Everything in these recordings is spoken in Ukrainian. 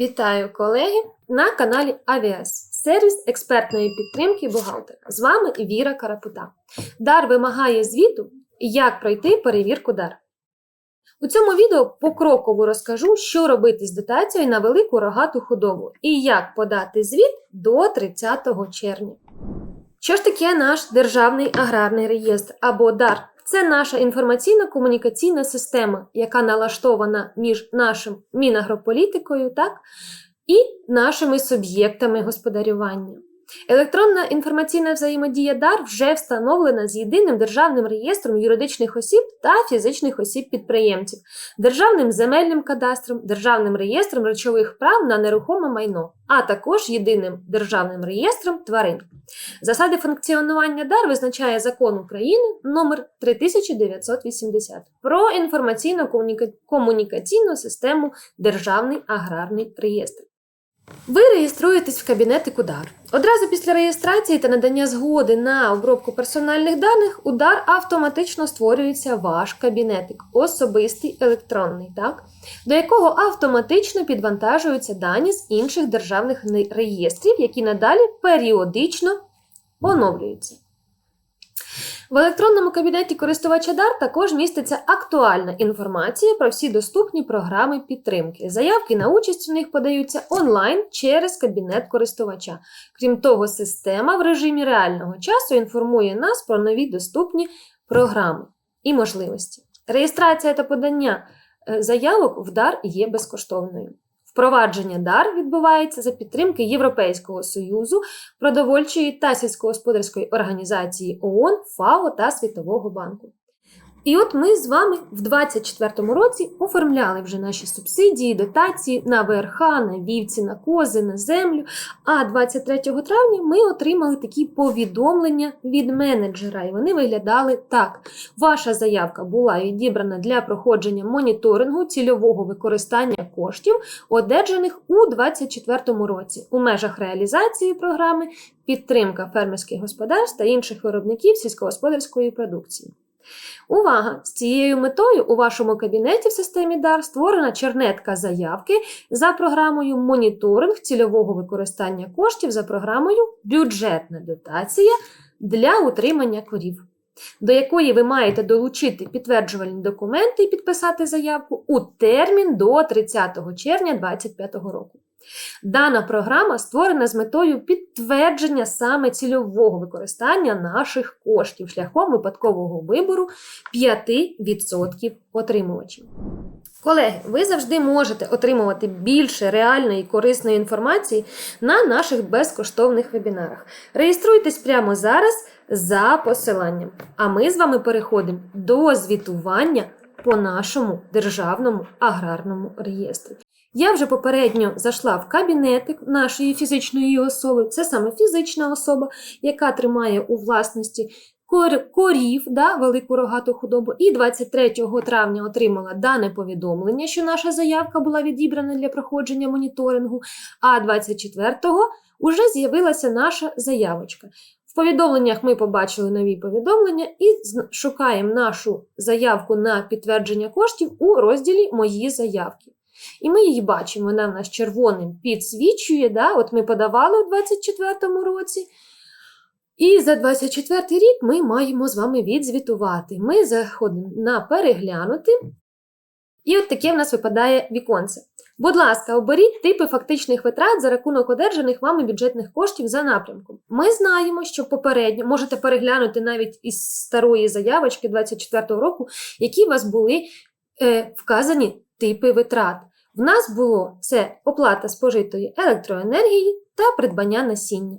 Вітаю колеги на каналі Авіас, сервіс експертної підтримки бухгалтера. З вами Віра Карапута. Дар вимагає звіту, як пройти перевірку дар. У цьому відео покроково розкажу, що робити з дотацією на велику рогату худобу і як подати звіт до 30 червня. Що ж таке наш Державний аграрний реєстр або ДАР? Це наша інформаційно-комунікаційна система, яка налаштована між нашим мінагрополітикою так, і нашими суб'єктами господарювання. Електронна інформаційна взаємодія ДАР вже встановлена з єдиним державним реєстром юридичних осіб та фізичних осіб-підприємців, державним земельним кадастром, державним реєстром речових прав на нерухоме майно, а також єдиним державним реєстром тварин. Засади функціонування ДАР визначає закон України номер 3980 про інформаційно-комунікаційну систему Державний аграрний реєстр. Ви реєструєтесь в кабінети удар. Одразу після реєстрації та надання згоди на обробку персональних даних удар автоматично створюється ваш кабінетик, особистий електронний, так? до якого автоматично підвантажуються дані з інших державних реєстрів, які надалі періодично оновлюються. В електронному кабінеті користувача ДАР також міститься актуальна інформація про всі доступні програми підтримки. Заявки на участь у них подаються онлайн через кабінет користувача. Крім того, система в режимі реального часу інформує нас про нові доступні програми і можливості. Реєстрація та подання е, заявок в ДАР є безкоштовною. Впровадження дар відбувається за підтримки Європейського союзу, продовольчої та сільськогосподарської організації ООН, ФАО та Світового банку. І от ми з вами в 2024 році оформляли вже наші субсидії, дотації на ВРХ, на вівці, на кози, на землю. А 23 травня ми отримали такі повідомлення від менеджера, і вони виглядали так: ваша заявка була відібрана для проходження моніторингу цільового використання коштів, одержаних у 2024 році у межах реалізації програми підтримка фермерських господарств та інших виробників сільськогосподарської продукції. Увага! З цією метою у вашому кабінеті в системі ДАР створена чернетка заявки за програмою моніторинг цільового використання коштів за програмою бюджетна дотація для утримання корів, до якої ви маєте долучити підтверджувальні документи і підписати заявку у термін до 30 червня 2025 року. Дана програма створена з метою підтвердження саме цільового використання наших коштів шляхом випадкового вибору 5% отримувачів. Колеги, ви завжди можете отримувати більше реальної і корисної інформації на наших безкоштовних вебінарах. Реєструйтесь прямо зараз за посиланням. А ми з вами переходимо до звітування по нашому державному аграрному реєстрі. Я вже попередньо зайшла в кабінетик нашої фізичної особи, це саме фізична особа, яка тримає у власності корів, да, велику рогату худобу. І 23 травня отримала дане повідомлення, що наша заявка була відібрана для проходження моніторингу. А 24-го вже з'явилася наша заявочка. В повідомленнях ми побачили нові повідомлення і шукаємо нашу заявку на підтвердження коштів у розділі Мої заявки. І ми її бачимо, вона в нас червоним підсвічує. Да? От ми подавали у 2024 році. І за 24 рік ми маємо з вами відзвітувати. Ми заходимо на переглянути. І от таке в нас випадає віконце. Будь ласка, оберіть типи фактичних витрат за рахунок одержаних вами бюджетних коштів за напрямком. Ми знаємо, що попередньо можете переглянути навіть із старої заявочки 2024 року, які у вас були е, вказані типи витрат. В нас було це оплата спожитої електроенергії та придбання насіння.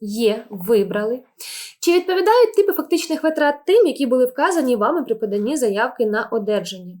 Є, вибрали. Чи відповідають типи фактичних витрат тим, які були вказані вами при поданні заявки на одержання?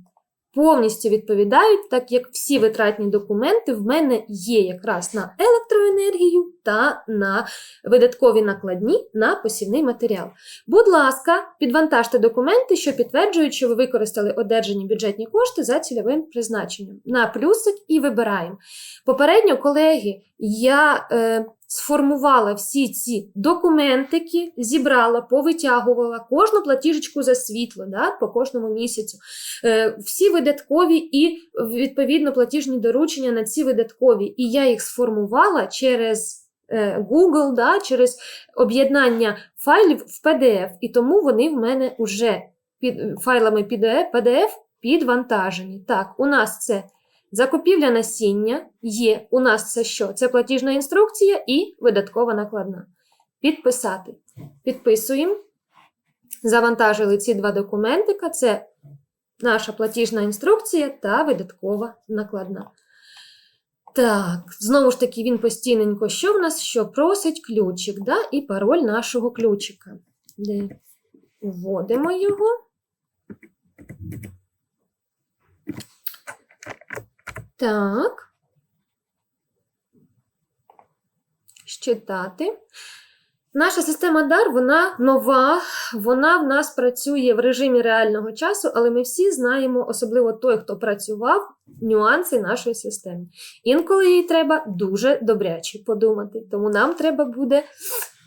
Повністю відповідають, так як всі витратні документи в мене є якраз на електроенергію та на видаткові накладні на посівний матеріал. Будь ласка, підвантажте документи, що підтверджують, що ви використали одержані бюджетні кошти за цільовим призначенням. На плюсик і вибираємо. Попередньо, колеги, я. Е, сформувала всі ці документики, зібрала, повитягувала кожну платіжечку за світло да, по кожному місяцю, е, всі видаткові і відповідно платіжні доручення на ці видаткові. І я їх сформувала через е, Google, да, через об'єднання файлів в PDF. І тому вони в мене вже під файлами PDF, PDF підвантажені. Так, у нас це закупівля насіння є. У нас це що? Це платіжна інструкція і видаткова накладна. Підписати. Підписуємо. Завантажили ці два документика. Це наша платіжна інструкція та видаткова накладна. Так, знову ж таки, він постійненько, що в нас? Що просить ключик, да? і пароль нашого ключика. Де? Вводимо його. Так. Щитати. Наша система DAR, вона нова, вона в нас працює в режимі реального часу, але ми всі знаємо, особливо той, хто працював, нюанси нашої системи. Інколи їй треба дуже добряче подумати, тому нам треба буде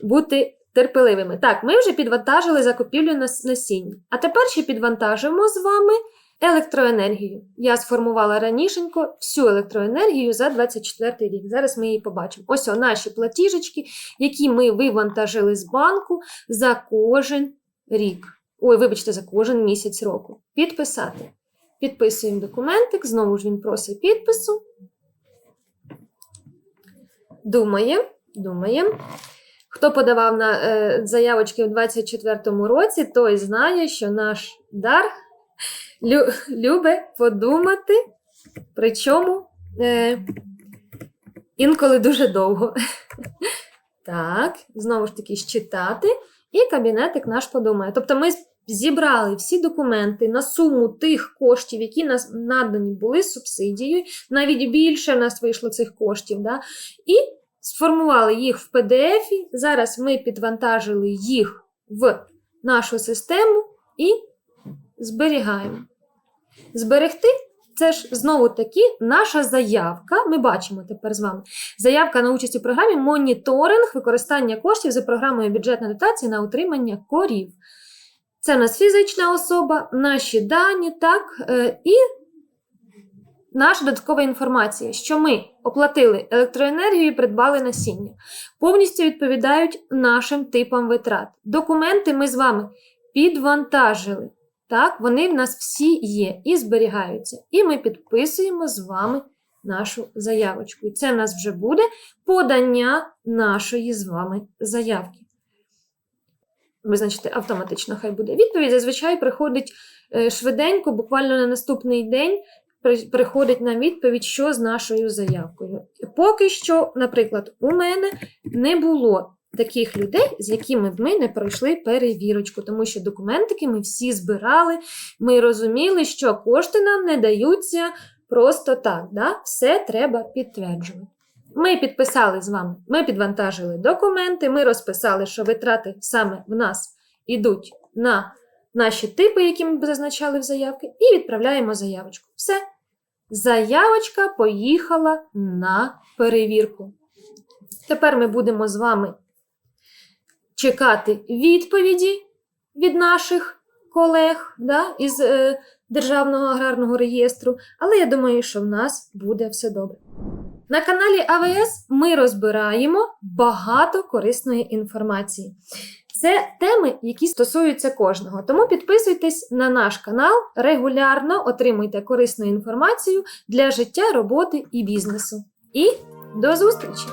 бути терпеливими. Так, ми вже підвантажили закупівлю нас- насіння. А тепер ще підвантажимо з вами електроенергію. Я сформувала ранішенько всю електроенергію за 24 рік. Зараз ми її побачимо. Ось о, наші платіжечки, які ми вивантажили з банку за кожен рік. Ой, вибачте, за кожен місяць року. Підписати. Підписуємо документик, знову ж він просить підпису. Думаємо, думаємо. Хто подавав на е, заявочки у 2024 році, той знає, що наш дар лю, любить подумати, причому е, інколи дуже довго. Так, знову ж таки, щитати, і кабінетик наш подумає. Тобто ми зібрали всі документи на суму тих коштів, які нас надані були субсидією, навіть більше в нас вийшло цих коштів. Да? І сформували їх в PDF. Зараз ми підвантажили їх в нашу систему і зберігаємо. Зберегти це ж знову таки наша заявка. Ми бачимо тепер з вами. Заявка на участь у програмі моніторинг використання коштів за програмою бюджетної дотації на утримання корів. Це в нас фізична особа, наші дані, так, е, і наша додаткова інформація, що ми оплатили електроенергію і придбали насіння. Повністю відповідають нашим типам витрат. Документи ми з вами підвантажили. Так, вони в нас всі є і зберігаються. І ми підписуємо з вами нашу заявочку. І це в нас вже буде подання нашої з вами заявки. Визначити автоматично, хай буде. Відповідь зазвичай приходить е, швиденько, буквально на наступний день приходить на відповідь, що з нашою заявкою. Поки що, наприклад, у мене не було таких людей, з якими б ми не пройшли перевірочку, тому що документики ми всі збирали, ми розуміли, що кошти нам не даються просто так. Да? Все треба підтверджувати. Ми підписали з вами, ми підвантажили документи, ми розписали, що витрати саме в нас йдуть на наші типи, які ми зазначали в заявки, і відправляємо заявочку. Все. Заявочка поїхала на перевірку. Тепер ми будемо з вами чекати відповіді від наших колег да, із е, Державного аграрного реєстру, але я думаю, що в нас буде все добре. На каналі АВС ми розбираємо багато корисної інформації. Це теми, які стосуються кожного. Тому підписуйтесь на наш канал, регулярно отримуйте корисну інформацію для життя, роботи і бізнесу. І до зустрічі!